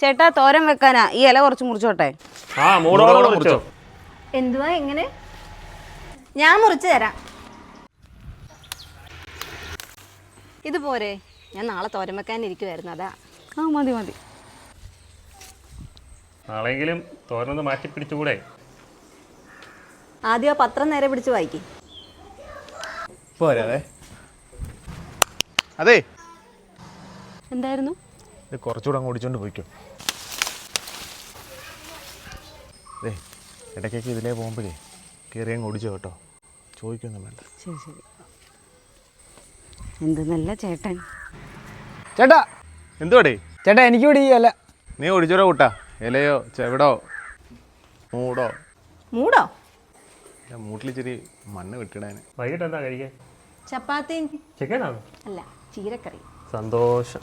ചേട്ടാ തോരൻ വെക്കാനാ. ഈ ഇല കുറച്ച് മുറിച്ചോട്ടെ. ആ മൂടോളം മുറിച്ചോ? എന്തുവാ എങ്ങനെ ഞാൻ മുറിച്ചു തരാം. ഇത് പോരെ. ഞാൻ നാളെ തോരൻ വെക്കാൻ ഇരിക്കുവായിരുന്നു അതാ. ആ മതി മതി. നാളെങ്കിലും തോരനൊന്ന് മാറ്റി പിടിച്ചുകൂടെ? ആദ്യം ആ പത്രം നേരെ പിടിച്ച് വായിക്കും. പോരാ അതെ. എന്തായിരുന്നു? ഇത് കുറച്ചുകൂടെ അങ്ങ് ഓടിച്ചോണ്ട് പോയിക്കോ. അതെ ഇടയ്ക്കൊക്കെ ഇതിലേ പോകുമ്പോഴേ കയറി അങ്ങ് ഓടിച്ചോ കേട്ടോ. ചോദിക്കൊന്നും വേണ്ട. ശരി ശരി. എന്ത് നല്ല ചേട്ടൻ. ചേട്ടാ. എന്തുവാടേ? ചേട്ടാ എനിക്ക് ഇവിടെ അല്ല നീ ഓടിച്ചോടോ കൂട്ടാ. ഇലയോ ചെവിടോ? മൂടോ? മൂടോ? ഞാൻ മൂട്ടിലിച്ചിരി മണ്ണ് വെട്ടിടാൻ വൈകിട്ട് എന്താ കഴിക്കാൻ? ചപ്പാത്തി. ചിക്കനാണോ? അല്ല ചീരക്കറി. സന്തോഷം.